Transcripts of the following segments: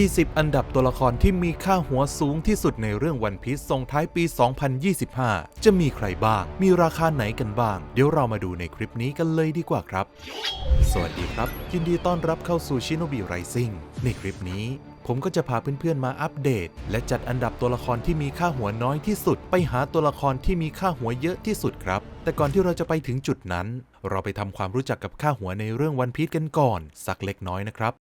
20 อันดับตัวละครที่มีค่าหัวสูงที่สุดในเรื่องวันพีซส่งท้ายปี 2025 จะมีใครบ้าง มีราคาไหนกันบ้าง เดี๋ยวเรามาดูในคลิปนี้กันเลยดีกว่าครับ สวัสดีครับ ยินดีต้อนรับเข้าสู่ชิโนบิไรซิ่งในคลิปนี้ผมก็จะพาเพื่อนๆ มาอัปเดต และจัดอันดับตัวละครที่มีค่าหัวน้อยที่สุด ไปหาตัวละครที่มีค่าหัวเยอะที่สุดครับ แต่ก่อนที่เราจะไปถึงจุดนั้น เราไปทำความรู้จักกับค่าหัวในเรื่องวันพีซกันก่อน สักเล็กน้อยนะครับ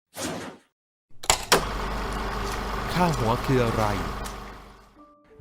ค่าหัวคืออะไร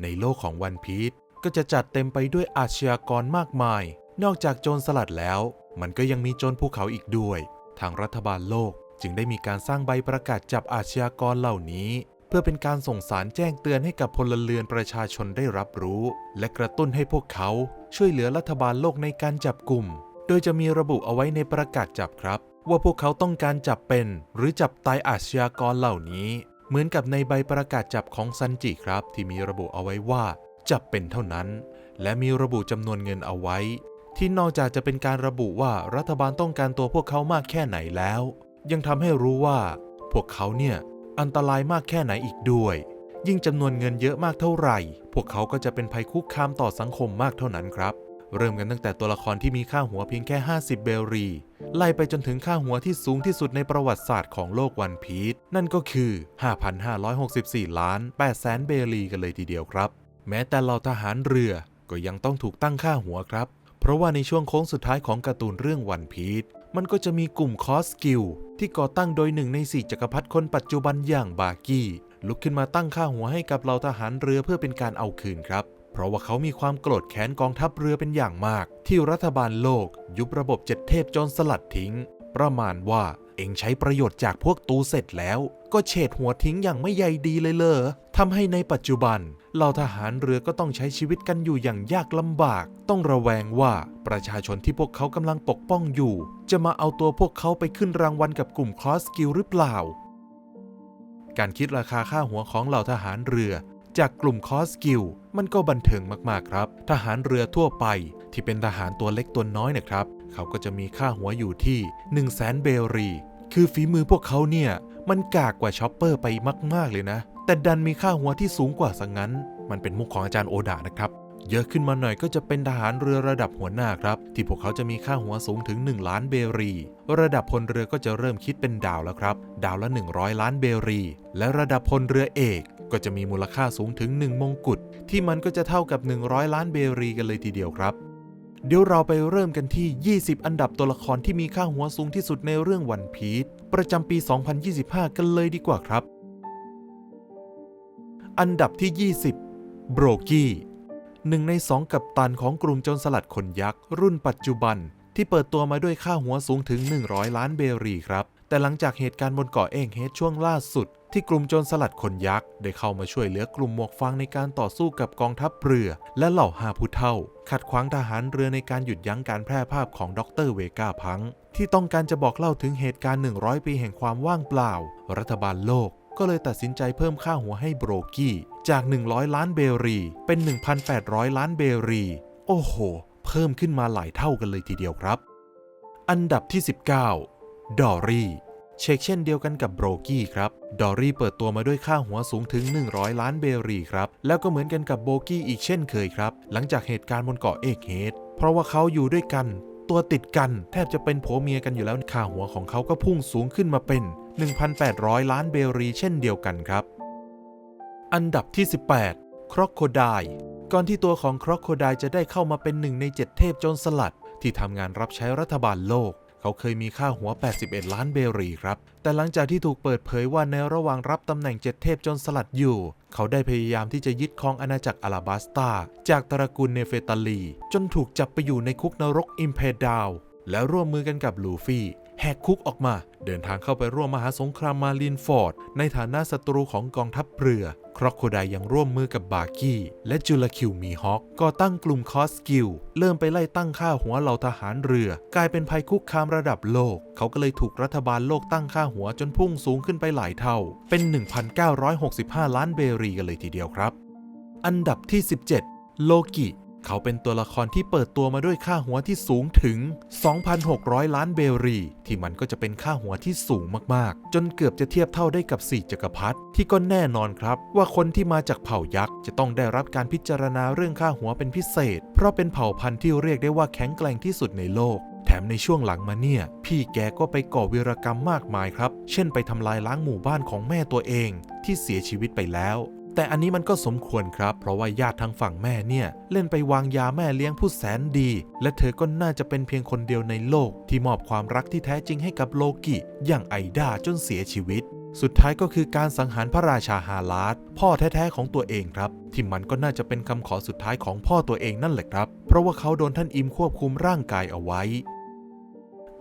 ในโลกของวันพีชก็จะจัดเต็มไปด้วยอาชญากรมากมาย นอกจากโจรสลัดแล้ว มันก็ยังมีโจรภูเขาอีกด้วย ทางรัฐบาลโลกจึงได้มีการสร้างใบประกาศจับอาชญากรเหล่านี้ เพื่อเป็นการส่งสารแจ้งเตือนให้กับพลเรือนประชาชนได้รับรู้ และกระตุ้นให้พวกเขาช่วยเหลือรัฐบาลโลกในการจับกลุ่ม โดยจะมีระบุเอาไว้ในประกาศจับครับ ว่าพวกเขาต้องการจับเป็น หรือจับตายอาชญากรเหล่านี้ เหมือนกับในใบประกาศจับของซันจิครับ ที่มีระบุเอาไว้ว่าจับเป็นเท่านั้น และมีระบุจำนวนเงินเอาไว้ ที่นอกจากจะเป็นการระบุว่ารัฐบาลต้องการตัวพวกเขามากแค่ไหนแล้ว ยังทำให้รู้ว่า พวกเขาเนี่ยอันตรายมากแค่ไหนอีกด้วย ยิ่งจำนวนเงินเยอะมากเท่าไหร่ พวกเขาก็จะเป็นภัยคุกคามต่อสังคมมากเท่านั้นครับ เริ่มกันตั้งแต่ตัวละครที่มีค่าหัวเพียงแค่ 50 เบลรี ไล่ไปจนถึงค่าหัวที่สูงที่สุดในประวัติศาสตร์ของโลกวันพีชนั่นก็คือ 5,564 ล้าน8แสนเบลีกันเลยทีเดียวครับ แม้แต่เหล่าทหารเรือก็ยังต้องถูกตั้งค่าหัวครับ เพราะว่าในช่วงโค้งสุดท้ายของการ์ตูนเรื่องวันพีชมันก็จะมีกลุ่มคอสกิลที่ก่อตั้งโดยหนึ่งในสี่จักรพรรดิคนปัจจุบันอย่างบากี้ลุกขึ้นมาตั้งค่าหัวให้กับเหล่าทหารเรือเพื่อเป็นการเอาคืนครับ เพราะว่าเขามีความโกรธแค้นกองทัพเรือเป็นอย่างมาก ที่รัฐบาลโลก ยุบระบบเจ็ดเทพจนสลัดทิ้ง ประมาณว่าเองใช้ประโยชน์จากพวกตูเสร็จแล้ว ก็เฉดหัวทิ้งอย่างไม่ใยดีเลยเลอทำให้ในปัจจุบันเหล่าทหารเรือก็ต้องใช้ชีวิตกันอยู่อย่างยากลำบาก ต้องระแวงว่าประชาชนที่พวกเขากำลังปกป้องอยู่ จะมาเอาตัวพวกเขาไปขึ้นรางวัลกับกลุ่มคลอสกิลหรือเปล่า การคิดราคาค่าหัวของเหล่าทหารเรือ จากกลุ่มคอสกิลมันก็บันเทิงมากๆครับ ทหารเรือทั่วไปที่เป็นทหารตัวเล็กตัวน้อยนะครับ เขาก็จะมีค่าหัวอยู่ที่ 1 0 0 0 0แสนเบลรี คือฝีมือพวกเขาเนี่ย มันกากกว่าชอปเปอร์ไปมากๆเลยนะ แต่ดันมีค่าหัวที่สูงกว่าสังงั้น มันเป็นมุกของอาจารย์โอดานะครับ เยอะขึ้นมาหน่อยก็จะเป็นทหารเรือระดับหัวหน้าครับ ที่พวกเขาจะมีค่าหัวสูงถึง 1 ล้านเบรี ระดับพลเรือก็จะเริ่มคิดเป็นดาวแล้วครับ ดาวละ 100 ล้านเบรี และระดับพลเรือเอก ก็จะมีมูลค่าสูงถึง 1 มงกุฎที่มันก็จะเท่ากับ 100 ล้านเบรีกันเลยทีเดียวครับ เดี๋ยวเราไปเริ่มกันที่ 20 อันดับตัวละครที่มีค่าหัวสูงที่สุดในเรื่องวันพีชประจำปี 2025 กันเลยดีกว่าครับ อันดับที่ 20 โบรกี้หนึ่งในสองกัปตันของกลุ่มโจรสลัดคนยักษ์รุ่นปัจจุบันที่เปิดตัวมาด้วยค่าหัวสูงถึง 100 ล้านเบรีครับ แต่หลังจากเหตุการณ์บนเกาะเองเฮดช่วงล่าสุด ที่กลุ่มโจรสลัดคนยักษ์ได้เข้ามาช่วยเหลือกลุ่มหมวกฟางในการต่อสู้กับกองทัพเรือ และเหล่าฮาผู้เท่า ขัดขวางทหารเรือในการหยุดยั้งการแพร่ภาพของดรเวกาพัง ที่ต้องการจะบอกเล่าถึงเหตุการณ์ 100 ปีแห่งความว่างเปล่า รัฐบาลโลกก็เลยตัดสินใจเพิ่มค่าหัวให้โบรกี้ จาก 100 ล้านเบรี เป็น 1,800 ล้านเบรี โอ้โห เพิ่มขึ้นมาหลายเท่ากันเลยทีเดียวครับ อันดับที่ 19 ดอรี่ เช็คเช่นเดียวกันกับโบรกี้ครับ ดอรี่เปิดตัวมาด้วยค่าหัวสูงถึง 100 ล้านเบรีครับ แล้วก็เหมือนกันกับโบกี้อีกเช่นเคยครับ หลังจากเหตุการณ์บนเกาะเอกเฮดเพราะว่าเขาอยู่ด้วยกัน ตัวติดกัน แทบจะเป็นผัวเมียกันอยู่แล้วค่าหัวของเขาก็พุ่งสูงขึ้นมาเป็น 1,800 ล้านเบรีเช่นเดียวกันครับ อันดับที่ 18 ครอกโคไดก่อนที่ตัวของครอกโคไดจะได้เข้ามาเป็นหนึ่งในเจ็ดเทพโจรสลัด ที่ทำงานรับใช้รัฐบาลโลก เขาเคยมีค่าหัว 81 ล้านเบรีครับ แต่หลังจากที่ถูกเปิดเผยว่าในระหว่างรับตำแหน่งเจ็ดเทพจนสลัดอยู่ เขาได้พยายามที่จะยึดครองอาณาจักรอาราบาสตา จากตระกูลเนเฟตาลี จนถูกจับไปอยู่ในคุกนรกอิมเพดาว และร่วมมือกันกับลูฟี่ แหกคุกออกมา เดินทางเข้าไปร่วมมหาสงครามมารินฟอร์ด ในฐานะศัตรูของกองทัพเรือ ครอกโคไดยังร่วมมือกับบากี้ และจุลคิวมีฮอคก่อตั้งกลุ่มคอสกิล เริ่มไปไล่ตั้งค่าหัวเหล่าทหารเรือ กลายเป็นภัยคุกคามระดับโลก เขาก็เลยถูกรัฐบาลโลกตั้งค่าหัวจนพุ่งสูงขึ้นไปหลายเท่า เป็น 1,965 ล้านเบรีกันเลยทีเดียวครับ อันดับที่ 17 โลกิ เขาเป็นตัวละครที่เปิดตัวมาด้วยค่าหัวที่สูงถึง 2,600 ล้านเบรี ที่มันก็จะเป็นค่าหัวที่สูงมากๆ จนเกือบจะเทียบเท่าได้กับสี่จักรพรรดิที่ก็แน่นอนครับ ว่าคนที่มาจากเผ่ายักษ์จะต้องได้รับการพิจารณาเรื่องค่าหัวเป็นพิเศษ เพราะเป็นเผ่าพันธุ์ที่เรียกได้ว่าแข็งแกร่งที่สุดในโลกแถมในช่วงหลังมาเนี่ย พี่แกก็ไปก่อวีรกรรมมากมายครับ เช่นไปทำลายล้างหมู่บ้านของแม่ตัวเองที่เสียชีวิตไปแล้ว แต่อันนี้มันก็สมควรครับ เพราะว่าญาติทางฝั่งแม่เนี่ย เล่นไปวางยาแม่เลี้ยงผู้แสนดี และเธอก็น่าจะเป็นเพียงคนเดียวในโลก ที่มอบความรักที่แท้จริงให้กับโลกิอย่างไอดาจนเสียชีวิต สุดท้ายก็คือการสังหารพระราชาฮาลาดพ่อแท้ๆของตัวเองครับ ที่มันก็น่าจะเป็นคำขอสุดท้ายของพ่อตัวเองนั่นแหละครับ เพราะว่าเขาโดนท่านอิมควบคุมร่างกายเอาไว้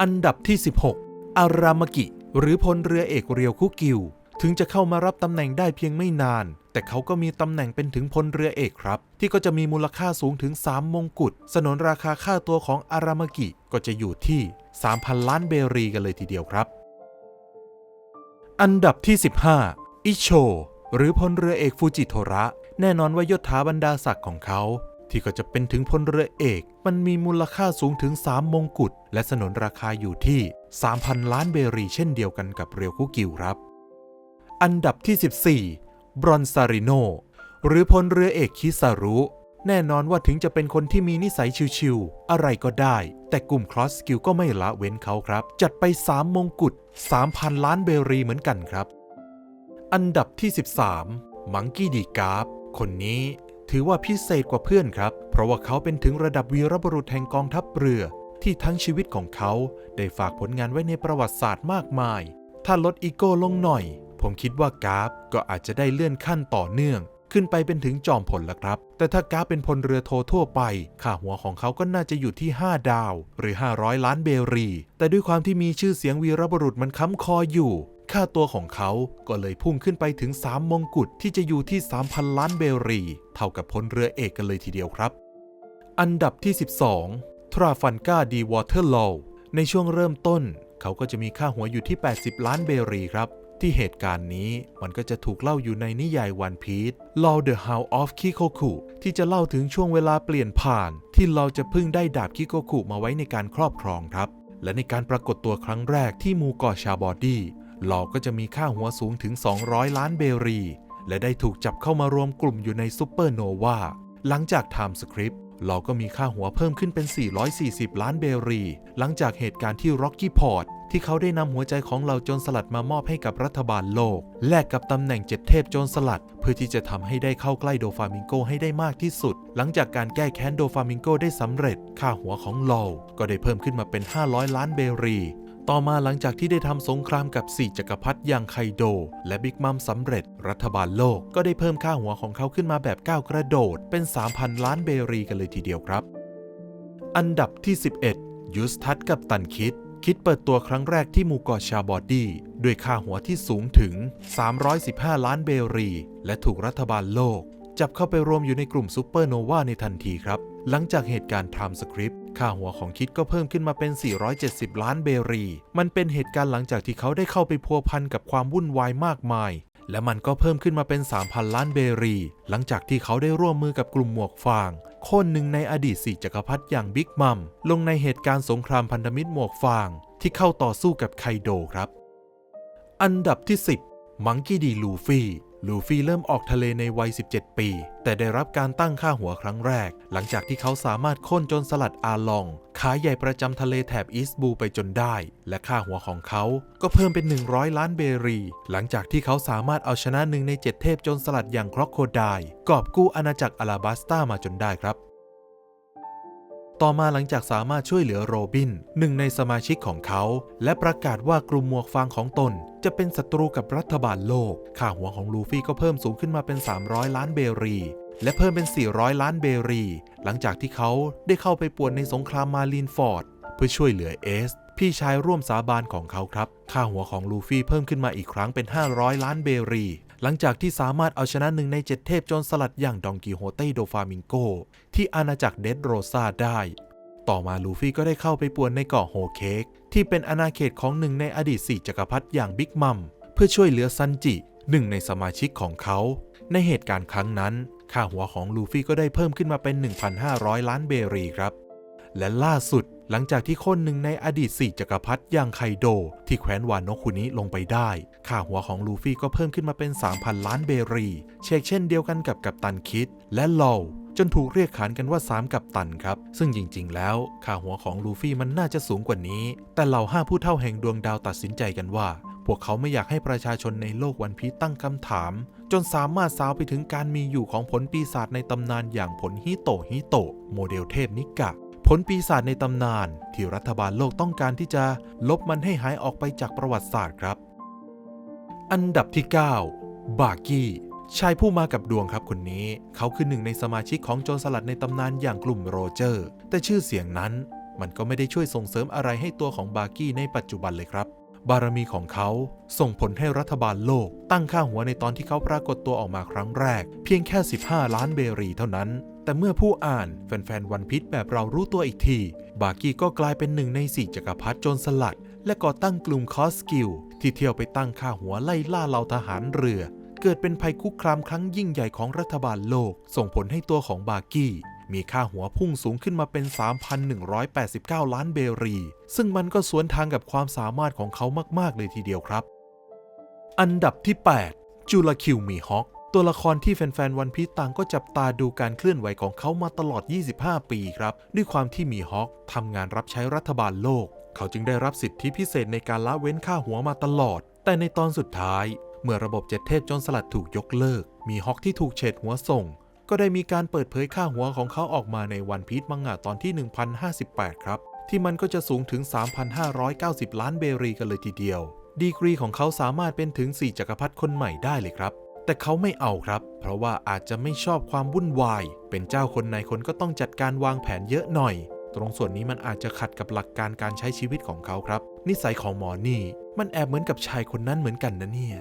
อันดับที่ 16 อารามกิ หรือพลเรือเอกเรียวคุกิว ถึงจะเข้ามารับตำแหน่งได้เพียงไม่นาน แต่เขาก็มีตำแหน่งเป็นถึงพลเรือเอกครับ ที่ก็จะมีมูลค่าสูงถึง 3 มงกุฎสนนราคาค่าตัวของอารามากิก็จะอยู่ที่ 3,000 ล้านเบรีกันเลยทีเดียวครับ อันดับที่ 15 อิโช หรือพลเรือเอกฟูจิโทระ แน่นอนว่ายศถาบรรดาศักดิ์ของเขาที่ก็จะเป็นถึงพลเรือเอก มันมีมูลค่าสูงถึง 3 มงกุฎและสนนราคาอยู่ที่ 3,000 ล้านเบรีเช่นเดียวกันกับเรียวคุกิวครับ อันดับที่ 14 บรอนซาริโน หรือพลเรือเอกคิซารุ แน่นอนว่าถึงจะเป็นคนที่มีนิสัยชิวๆ อะไรก็ได้ แต่กลุ่มครอสสกิลก็ไม่ละเว้นเขาครับ จัดไป 3 มงกุฎ 3,000 ล้านเบรีเหมือนกันครับ อันดับที่ 13 มังกี้ดีกาฟคนนี้ถือว่าพิเศษกว่าเพื่อนครับ เพราะว่าเขาเป็นถึงระดับวีรบุรุษแห่งกองทัพเรือ ที่ทั้งชีวิตของเขา ได้ฝากผลงานไว้ในประวัติศาสตร์มากมาย ถ้าลดอีโก้ลงหน่อย ผมคิดว่ากราฟก็อาจจะได้เลื่อนขั้นต่อเนื่อง ขึ้นไปเป็นถึงจอมพลละครับ แต่ถ้ากราฟเป็นพลเรือโททั่วไป ค่าหัวของเขาก็น่าจะอยู่ที่ 5 ดาว หรือ 500 ล้านเบรี แต่ด้วยความที่มีชื่อเสียงวีรบุรุษมันค้ำคออยู่ค่าตัวของเขาก็เลยพุ่งขึ้นไปถึง 3 มงกุฎที่จะอยู่ที่ 3,000 ล้านเบรี เท่ากับพลเรือเอกกันเลยทีเดียวครับ อันดับที่ 12 ทราฟันกาดีวอเตอร์ลในช่วงเริ่มต้น เขาก็จะมีค่าหัวอยู่ที่ 80 ล้านเบรีครับ ที่เหตุการณ์นี้มันก็จะถูกเล่าอยู่ในนิยายวันพีซ Law the House of Kikoku ที่จะเล่าถึงช่วงเวลาเปลี่ยนผ่าน ที่เราจะพึ่งได้ดาบคิโกคุมาไว้ในการครอบครองครับ และในการปรากฏตัวครั้งแรกที่มูกาะชาบอดี้ลอก็จะมีค่าหัวสูงถึง 200 ล้านเบรี และได้ถูกจับเข้ามารวมกลุ่มอยู่ในซูเปอร์โนวาหลังจากไทม์สคริปต์เราก็มีค่าหัวเพิ่มขึ้นเป็น 440 ล้านเบรี หลังจากเหตุการณ์ที่ร็อกกี้พอร์ต ที่เขาได้นำหัวใจของเหล่าโจรสลัดมามอบให้กับรัฐบาลโลก แลกกับตำแหน่งเจ็ดเทพโจรสลัด เพื่อที่จะทำให้ได้เข้าใกล้โดฟามิงโกให้ได้มากที่สุด หลังจากการแก้แค้นโดฟามิงโกได้สำเร็จ ค่าหัวของโลก็ได้เพิ่มขึ้นมาเป็น 500 ล้านเบรีต่อมาหลังจากที่ได้ทำสงครามกับ4จักรพรรดิอย่างไคโด และบิ๊กมัมสำเร็จ รัฐบาลโลกก็ได้เพิ่มค่าหัวของเขาขึ้นมาแบบก้าวกระโดด เป็น 3,000 ล้านเบรีกันเลยทีเดียวครับ อันดับที่ 11ยูสทัตกับตันคิด คิดเปิดตัวครั้งแรกที่หมู่เกาะชาบอดี้ด้วยค่าหัวที่สูงถึง 315 ล้านเบรี และถูกรัฐบาลโลก จับเข้าไปรวมอยู่ในกลุ่มซูเปอร์โนวาในทันทีครับ หลังจากเหตุการณ์ไทม์สคริปต์ค่าหัวของคิดก็เพิ่มขึ้นมาเป็น 470 ล้านเบรี มันเป็นเหตุการณ์หลังจากที่เขาได้เข้าไปพัวพันกับความวุ่นวายมากมาย และมันก็เพิ่มขึ้นมาเป็น 3,000 ล้านเบรี หลังจากที่เขาได้ร่วมมือกับกลุ่มหมวกฟาง คนหนึ่งในอดีตสี่จักรพรรดิอย่างบิ๊กมัม ลงในเหตุการณ์สงครามพันธมิตรหมวกฟาง ที่เข้าต่อสู้กับไคโดครับ อันดับที่ 10 มังกี้ดีลูฟี่ ลูฟี่เริ่มออกทะเลในวัย 17 ปี แต่ได้รับการตั้งค่าหัวครั้งแรก หลังจากที่เขาสามารถค้นจนสลัดอาลองขายใหญ่ประจำทะเลแถบอีสบูไปจนได้ และค่าหัวของเขาก็เพิ่มเป็น 100 ล้านเบรี หลังจากที่เขาสามารถเอาชนะหนึ่งในเจ็ดเทพจนสลัดอย่างครอกโคไดกอบกู้อาณาจักรอาราบัสตามาจนได้ครับ ต่อมาหลังจากสามารถช่วยเหลือโรบินหนึ่งในสมาชิกของเขา และประกาศว่ากลุ่มหมวกฟางของตน จะเป็นศัตรูกับรัฐบาลโลก ค่าหัวของลูฟี่ก็เพิ่มสูงขึ้นมาเป็น 300 ล้านเบรี และเพิ่มเป็น 400 ล้านเบรี หลังจากที่เขาได้เข้าไปป่วนในสงครามมารีนฟอร์ด เพื่อช่วยเหลือเอสพี่ชายร่วมสาบานของเขาครับ ค่าหัวของลูฟี่เพิ่มขึ้นมาอีกครั้งเป็น 500 ล้านเบรี หลังจากที่สามารถเอาชนะหนึ่งในเจ็ดเทพโจรสลัดอย่างดองกิโฮเต้โดฟามิงโก ที่อาณาจักรเดดโรซาได้ ต่อมาลูฟี่ก็ได้เข้าไปป่วนในเกาะโฮเค้กที่เป็นอาณาเขตของหนึ่งในอดีตสี่จักรพรรดิอย่างบิ๊กมัมเพื่อช่วยเหลือซันจิหนึ่งในสมาชิกของเขา ในเหตุการณ์ครั้งนั้น ค่าหัวของลูฟี่ก็ได้เพิ่มขึ้นมาเป็น 1,500 ล้านเบรีครับ และล่าสุด หลังจากที่คนหนึ่งในอดีตสี่จักรพรรดิอย่างไคโด ที่แคว้นวานโนคุนิลงไปได้ ค่าหัวของลูฟี่ก็เพิ่มขึ้นมาเป็น 3,000 ล้านเบรี เชกเช่นเดียวกันกับกัปตันคิดและลอจนถูกเรียกขานกันว่า 3 กัปตันครับ ซึ่งจริงๆ แล้วค่าหัวของลูฟี่มันน่าจะสูงกว่านี้ แต่เหล่าห้าผู้เท่าแห่งดวงดาวตัดสินใจกันว่า พวกเขาไม่อยากให้ประชาชนในโลกวันพีตั้งคำถาม จนสามารถสาวไปถึงการมีอยู่ของผลปีศาจในตำนานอย่างผลฮิโตฮิโตโมเดลเทพนิกะ ผลปีศาจในตำนานที่รัฐบาลโลกต้องการที่จะลบมันให้หายออกไปจากประวัติศาสตร์ครับ อันดับที่ 9 บากี้ ชายผู้มากับดวงครับคนนี้ เขาคือหนึ่งในสมาชิกของโจรสลัดในตำนานอย่างกลุ่มโรเจอร์ แต่ชื่อเสียงนั้น มันก็ไม่ได้ช่วยส่งเสริมอะไรให้ตัวของบากี้ในปัจจุบันเลยครับ บารมีของเขาส่งผลให้รัฐบาลโลก ตั้งค่าหัวในตอนที่เขาปรากฏตัวออกมาครั้งแรก เพียงแค่ 15 ล้านเบรีเท่านั้น แต่เมื่อผู้อ่านแฟนๆวันพิษแบบเรารู้ตัวอีกที บากี้ก็กลายเป็นหนึ่งในสี่จักรพรรดิโจรสลัด และก่อตั้งกลุ่มคอสกิล ที่เที่ยวไปตั้งค่าหัวไล่ล่าเหล่าทหารเรือ เกิดเป็นภัยคุกคามครั้งยิ่งใหญ่ของรัฐบาลโลก ส่งผลให้ตัวของบากี้มีค่าหัวพุ่งสูงขึ้นมาเป็น 3,189 ล้านเบรี ซึ่งมันก็สวนทางกับความสามารถของเขามาก ๆ เลยทีเดียวครับ อันดับที่ 8จูลาคิวมีฮอค ตัวละครที่แฟนๆวันพีต่างก็จับตาดูการเคลื่อนไหวของเขามาตลอด 25 ปีครับ ด้วยความที่มีฮอคทำงานรับใช้รัฐบาลโลก เขาจึงได้รับสิทธิพิเศษในการละเว้นค่าหัวมาตลอด แต่ในตอนสุดท้าย เมื่อระบบเจ็ดเทพจนสลัดถูกยกเลิก มีฮอคที่ถูกเฉดหัวส่ง ก็ได้มีการเปิดเผยค่าหัวของเขาออกมาในวันพีชมังงะตอนที่ 1058 ครับ ที่มันก็จะสูงถึง 3,590 ล้านเบรีกันเลยทีเดียว ดีกรีของเขาสามารถเป็นถึง 4 จักรพรรดิคนใหม่ได้เลยครับ แต่เขาไม่เอาครับ เพราะว่าอาจจะไม่ชอบความวุ่นวาย เป็นเจ้าคนในคนก็ต้องจัดการวางแผนเยอะหน่อย ตรงส่วนนี้มันอาจจะขัดกับหลักการการใช้ชีวิตของเขาครับ นิสัยของหมอนี่ มันแอบเหมือนกับชายคนนั้นเหมือนกันนะเนี่ย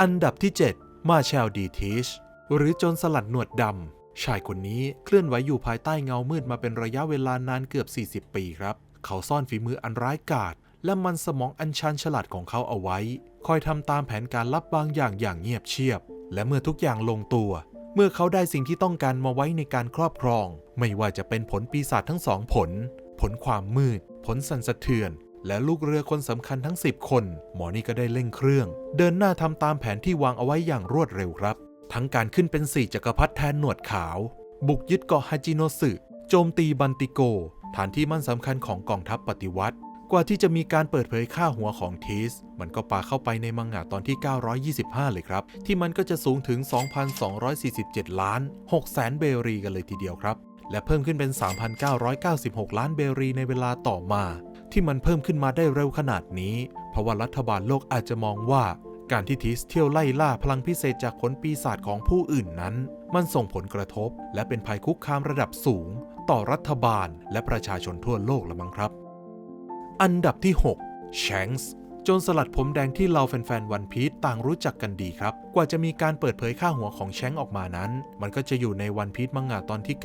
อันดับที่ 7 มาเชลดีทิชหรือจรสลัดหนวดดำชายคนนี้เคลื่อนไหวอยู่ภายใต้เงามืดมาเป็นระยะเวลานานเกือบ 40 ปีครับ เขาซ่อนฝีมืออันร้ายกาจ และมันสมองอันชันฉลาดของเขาเอาไว้ คอยทำตามแผนการลับบางอย่างอย่างเงียบเชียบ และเมื่อทุกอย่างลงตัว เมื่อเขาได้สิ่งที่ต้องการมาไว้ในการครอบครอง ไม่ว่าจะเป็นผลปีศาจทั้งสองผล ผลความมืด ผลสั่นสะเทือน และลูกเรือคนสำคัญทั้ง 10 คน หมอนี่ก็ได้เร่งเครื่อง เดินหน้าทำตามแผนที่วางเอาไว้อย่างรวดเร็วครับ ทั้งการขึ้นเป็นสี่จักรพรรดิแทนหนวดขาว บุกยึดเกาะฮาจิโนสึโจมตีบันติโก ฐานที่มั่นสำคัญของกองทัพปฏิวัติ กว่าที่จะมีการเปิดเผยค่าหัวของทีส มันก็ปาเข้าไปในมังงะตอนที่ 925 เลยครับ ที่มันก็จะสูงถึง 2,247 ล้าน6แสนเบรีกันเลยทีเดียวครับ และเพิ่มขึ้นเป็น 3,996 ล้านเบรีในเวลาต่อมา ที่มันเพิ่มขึ้นมาได้เร็วขนาดนี้ เพราะว่ารัฐบาลโลกอาจจะมองว่า การที่ทิสเที่ยวไล่ล่าพลังพิเศษจากผลปีศาจของผู้อื่นนั้น มันส่งผลกระทบ และเป็นภัยคุกคามระดับสูง ต่อรัฐบาล และประชาชนทั่วโลกละมั้งครับ อันดับที่6แชงส์โจรสลัดผมแดงที่เราแฟนๆวันพีชต่างรู้จักกันดีครับ กว่าจะมีการเปิดเผยค่าหัวของแชงออกมานั้น มันก็จะอยู่ในวันพีชมังงะตอนที่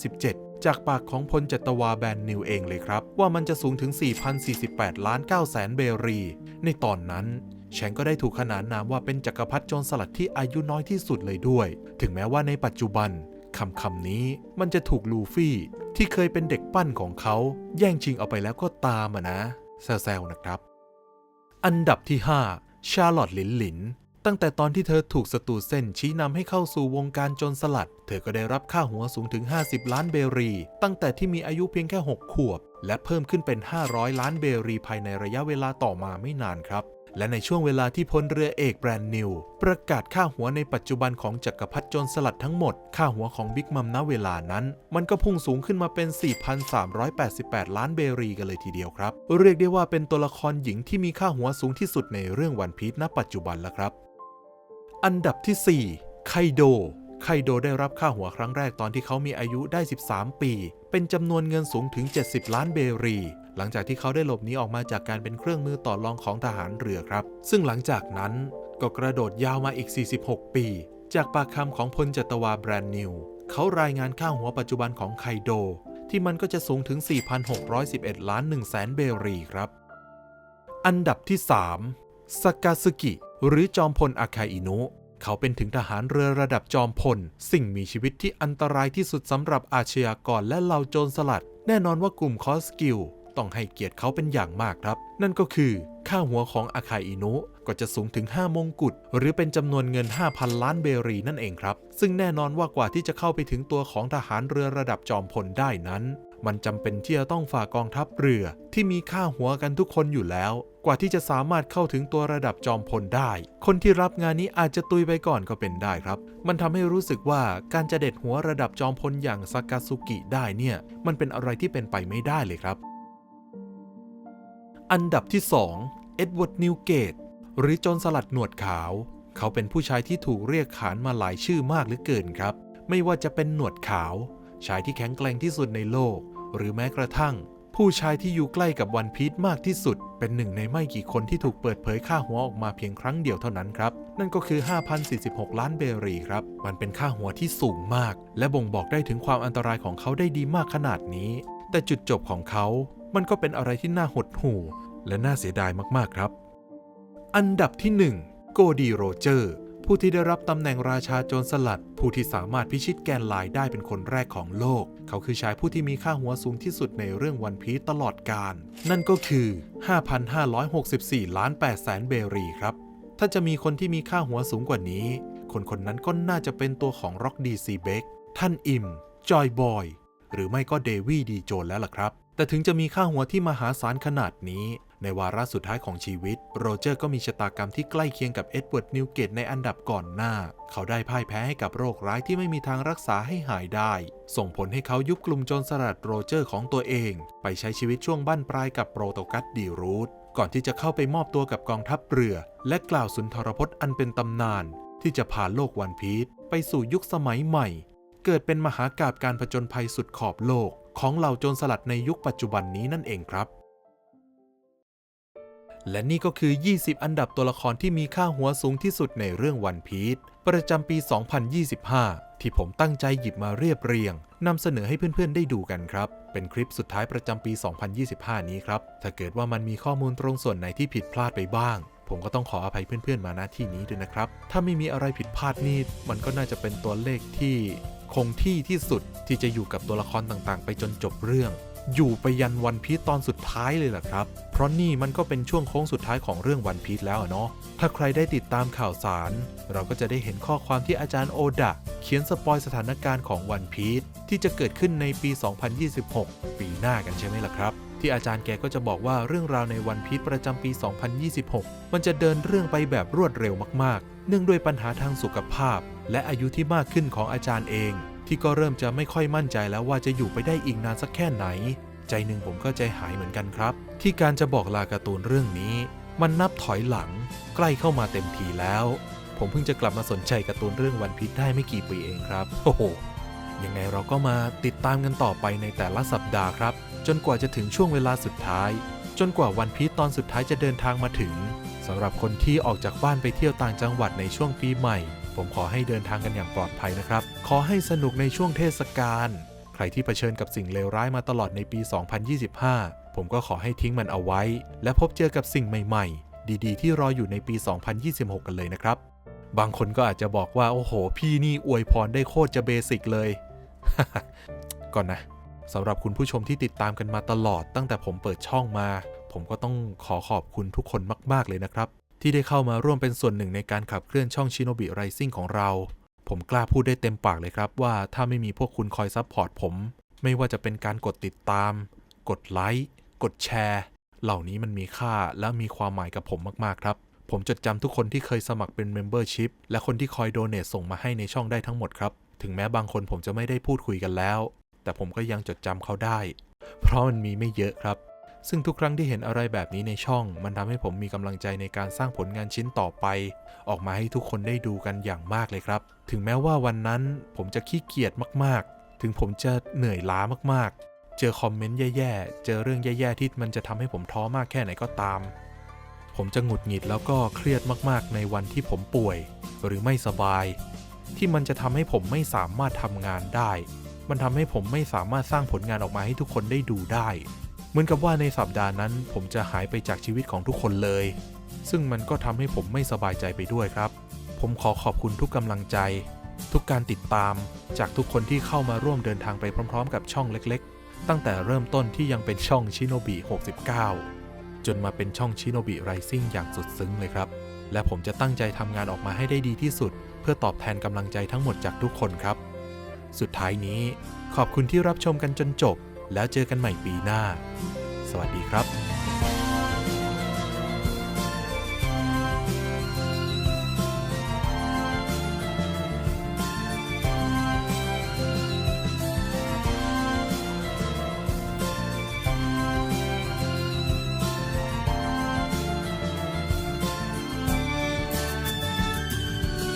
957จากปากของพลจัตวาแบนนิวเองเลยครับ ว่ามันจะสูงถึง 4,048 ล้าน9แสนเบรี ในตอนนั้น แชงก็ได้ถูกขนานนามว่าเป็นจักรพรรดิโจรสลัดที่อายุน้อยที่สุดเลยด้วย ถึงแม้ว่าในปัจจุบัน คำคำนี้ มันจะถูกลูฟี่ที่เคยเป็นเด็กปั้นของเขา แย่งชิงเอาไปแล้วก็ตามอะนะแซวๆนะครับ อันดับที่ 5 ชาร์ลอตลินหลิน ตั้งแต่ตอนที่เธอถูกสตูเส้นชี้นำให้เข้าสู่วงการจรสลัด เธอก็ได้รับค่าหัวสูงถึง 50 ล้านเบรี ตั้งแต่ที่มีอายุเพียงแค่ 6 ขวบ และเพิ่มขึ้นเป็น 500 ล้านเบรีภายในระยะเวลาต่อมาไม่นานครับ และในช่วงเวลาที่พลเรือเอกแบรนด์นิว ประกาศค่าหัวในปัจจุบันของจักรพรรดิโจรสลัดทั้งหมด ค่าหัวของบิ๊กมัมณเวลานั้น มันก็พุ่งสูงขึ้นมาเป็น 4,388 ล้านเบรีกันเลยทีเดียวครับ เรียกได้ว่าเป็นตัวละครหญิงที่มีค่าหัวสูงที่สุดในเรื่องวันพีชณปัจจุบันแล้วครับ อันดับที่ 4 ไคโดไคโดได้รับค่าหัวครั้งแรกตอนที่เขามีอายุได้ 13 ปี เป็นจำนวนเงินสูงถึง 70 ล้านเบรี หลังจากที่เขาได้หลบหนีออกมาจากการเป็นเครื่องมือต่อรองของทหารเรือครับ ซึ่งหลังจากนั้นก็กระโดดยาวมาอีก 46 ปี จากปากคำของพลจัตวาแบรนด์นิว เขารายงานค่าหัวปัจจุบันของไคโด ที่มันก็จะสูงถึง 4,611 ล้าน1แสนเบรีครับ อันดับที่ 3 สกาสึกิ หรือจอมพลอาคาอินุเขาเป็นถึงทหารเรือระดับจอมพล สิ่งมีชีวิตที่อันตรายที่สุดสำหรับอาชญากรและเหล่าโจรสลัด แน่นอนว่ากลุ่มคอสกิล ต้องให้เกียรติเขาเป็นอย่างมากครับ นั่นก็คือ ค่าหัวของอาคาอินุก็จะสูงถึง 5 มงกุฎหรือเป็นจำนวนเงิน 5,000 ล้านเบรีนั่นเองครับ ซึ่งแน่นอนว่ากว่าที่จะเข้าไปถึงตัวของทหารเรือระดับจอมพลได้นั้น มันจำเป็นที่จะต้องฝ่ากองทัพเรือ ที่มีค่าหัวกันทุกคนอยู่แล้ว กว่าที่จะสามารถเข้าถึงตัวระดับจอมพลได้ คนที่รับงานนี้อาจจะตุยไปก่อนก็เป็นได้ครับ มันทำให้รู้สึกว่าการจะเด็ดหัวระดับจอมพลอย่างซากาซุกิได้เนี่ย มันเป็นอะไรที่เป็นไปไม่ได้เลยครับ อันดับที่2เอ็ดเวิร์ดนิวเกตหรือจนสลัดหนวดขาว เขาเป็นผู้ชายที่ถูกเรียกขานมาหลายชื่อมากเหลือเกินครับ ไม่ว่าจะเป็นหนวดขาว ชายที่แข็งแกร่งที่สุดในโลก หรือแม้กระทั่ง ผู้ชายที่อยู่ใกล้กับวันพีชมากที่สุด เป็นหนึ่งในไม่กี่คนที่ถูกเปิดเผยค่าหัวออกมาเพียงครั้งเดียวเท่านั้นครับ นั่นก็คือ 5,046 ล้านเบรีครับ มันเป็นค่าหัวที่สูงมาก และบ่งบอกได้ถึงความอันตรายของเขาได้ดีมากขนาดนี้ แต่จุดจบของเขา มันก็เป็นอะไรที่น่าหดหู่ และน่าเสียดายมากๆครับ อันดับที่ 1 โกดีโรเจอร์ ผู้ที่ได้รับตำแหน่งราชาโจรสลัด ผู้ที่สามารถพิชิตแกนไลน์ได้เป็นคนแรกของโลก เขาคือชายผู้ที่มีค่าหัวสูงที่สุดในเรื่องวันพีตลอดกาลนั่นก็คือ 5,564 ล้าน8แสนเบรีครับ ถ้าจะมีคนที่มีค่าหัวสูงกว่านี้ คนคนนั้นก็น่าจะเป็นตัวของร็อกดีซีเบกท่านอิมจอยบอยหรือไม่ก็เดวี่ดีโจนแล้วล่ะครับ แต่ถึงจะมีค่าหัวที่มหาศาลขนาดนี้ ในวาระสุดท้ายของชีวิต โรเจอร์ก็มีชะตากรรมที่ใกล้เคียงกับเอ็ดเวิร์ดนิวเกตในอันดับก่อนหน้า เขาได้พ่ายแพ้ให้กับโรคร้ายที่ไม่มีทางรักษาให้หายได้ ส่งผลให้เขายุบกลุ่มโจรสลัดโรเจอร์ของตัวเอง ไปใช้ชีวิตช่วงบั้นปลายกับโปรโตกัสดีรูทก่อนที่จะเข้าไปมอบตัวกับกองทัพเรือ และกล่าวสุนทรพจน์อันเป็นตำนาน ที่จะพาโลกวันพีชไปสู่ยุคสมัยใหม่ เกิดเป็นมหากาบการผจญภัยสุดขอบโลก ของเหล่าโจรสลัดในยุคปัจจุบันนี้นั่นเองครับ และนี่ก็คือ 20 อันดับตัวละครที่มีค่าหัวสูงที่สุดในเรื่องวันพีชประจำปี 2025 ที่ผมตั้งใจหยิบมาเรียบเรียงนำเสนอให้เพื่อนๆได้ดูกันครับ เป็นคลิปสุดท้ายประจำปี 2025 นี้ครับ ถ้าเกิดว่ามันมีข้อมูลตรงส่วนไหนที่ผิดพลาดไปบ้าง ผมก็ต้องขออภัยเพื่อนๆมาณที่นี้ด้วยนะครับ ถ้าไม่มีอะไรผิดพลาดนี่มันก็น่าจะเป็นตัวเลขที่ คงที่ที่สุดที่จะอยู่กับตัวละครต่างๆ ไปจนจบเรื่อง อยู่ไปยันวันพี e ตอนสุดท้ายเลยล่ะครับ เพราะนี่มันก็เป็นช่วงโค้งสุดท้ายของเรื่องวันพี e แล้วเนาะถ้าใครได้ติดตามข่าวสาร เราก็จะได้เห็นข้อความที่อาจารย์โอดะเขียนสปอยสถานการณ์ของวันพี e ที่จะเกิดขึ้นในปี 2026 ปีหน้ากันใช่ไหมล่ะครับที่อาจารย์แกก็จะบอกว่าเรื่องราวในวันพี e ประจำปี 2026 มันจะเดินเรื่องไปแบบรวดเร็วมากๆ เนื่องด้วยปัญหาทางสุขภาพ และอายุที่มากขึ้นของอาจารย์เอง ที่ก็เริ่มจะไม่ค่อยมั่นใจแล้วว่าจะอยู่ไปได้อีกนานสักแค่ไหน ใจหนึ่งผมก็ใจหายเหมือนกันครับ ที่การจะบอกลาการ์ตูนเรื่องนี้ มันนับถอยหลัง ใกล้เข้ามาเต็มทีแล้ว ผมเพิ่งจะกลับมาสนใจการ์ตูนเรื่องวันพีชได้ไม่กี่ปีเองครับโอ้โหยังไงเราก็มาติดตามกันต่อไปในแต่ละสัปดาห์ครับ จนกว่าจะถึงช่วงเวลาสุดท้าย จนกว่าวันพีชตอนสุดท้ายจะเดินทางมาถึงสำหรับคนที่ออกจากบ้านไปเที่ยวต่างจังหวัดในช่วงปีใหม่ ผมขอให้เดินทางกันอย่างปลอดภัยนะครับ ขอให้สนุกในช่วงเทศกาล ใครที่เผชิญกับสิ่งเลวร้ายมาตลอดในปี 2025 ผมก็ขอให้ทิ้งมันเอาไว้ และพบเจอกับสิ่งใหม่ๆ ดีๆ ที่รออยู่ในปี 2026 กันเลยนะครับ บางคนก็อาจจะบอกว่าโอ้โห พี่นี่อวยพรได้โคตรจะเบสิกเลย ก่อนนะสำหรับคุณผู้ชมที่ติดตามกันมาตลอดตั้งแต่ผมเปิดช่องมา ผมก็ต้องขอขอบคุณทุกคนมาก ๆ เลยนะครับ ที่ได้เข้ามาร่วมเป็นส่วนหนึ่งในการขับเคลื่อนช่องชิโนบิไรซิ่งของเรา ผมกล้าพูดได้เต็มปากเลยครับว่าถ้าไม่มีพวกคุณคอยซัพพอร์ตผม ไม่ว่าจะเป็นการกดติดตาม กดไลค์ กดแชร์ เหล่านี้มันมีค่าและมีความหมายกับผมมากๆครับ ผมจดจำทุกคนที่เคยสมัครเป็น Membership และคนที่คอยโดเน a ส่งมาให้ในช่องได้ทั้งหมดครับ ถึงแม้บางคนผมจะไม่ได้พูดคุยกันแล้ว แต่ผมก็ยังจดจำเขาได้ เพราะมันมีไม่เยอะครับ ซึ่งทุกครั้งที่เห็นอะไรแบบนี้ในช่อง มันทำให้ผมมีกำลังใจในการสร้างผลงานชิ้นต่อไป ออกมาให้ทุกคนได้ดูกันอย่างมากเลยครับ ถึงแม้ว่าวันนั้นผมจะขี้เกียจมากๆ ถึงผมจะเหนื่อยล้ามากๆ เจอคอมเมนต์แย่ๆ เจอเรื่องแย่ๆ ที่มันจะทำให้ผมท้อมากแค่ไหนก็ตาม ผมจะหงุดหงิดแล้วก็เครียดมากๆ ในวันที่ผมป่วย หรือไม่สบาย ที่มันจะทำให้ผมไม่สามารถทำงานได้ มันทำให้ผมไม่สามารถสร้างผลงานออกมาให้ทุกคนได้ดูได้ เหมือนกับว่าในสัปดาห์นั้น ผมจะหายไปจากชีวิตของทุกคนเลย ซึ่งมันก็ทำให้ผมไม่สบายใจไปด้วยครับ ผมขอขอบคุณทุกกำลังใจ ทุกการติดตาม จากทุกคนที่เข้ามาร่วมเดินทางไปพร้อม ๆ กับช่องเล็ก ๆ ตั้งแต่เริ่มต้นที่ยังเป็นช่องชิโนบิ69 จนมาเป็นช่องชิโนบิไรซิ่งอย่างสุดซึ้งเลยครับ และผมจะตั้งใจทำงานออกมาให้ได้ดีที่สุด เพื่อตอบแทนกำลังใจทั้งหมดจากทุกคนครับ สุดท้ายนี้ ขอบคุณที่รับชมกันจนจบ แล้วเจอกันใหม่ปีหน้า สวัสดีครับ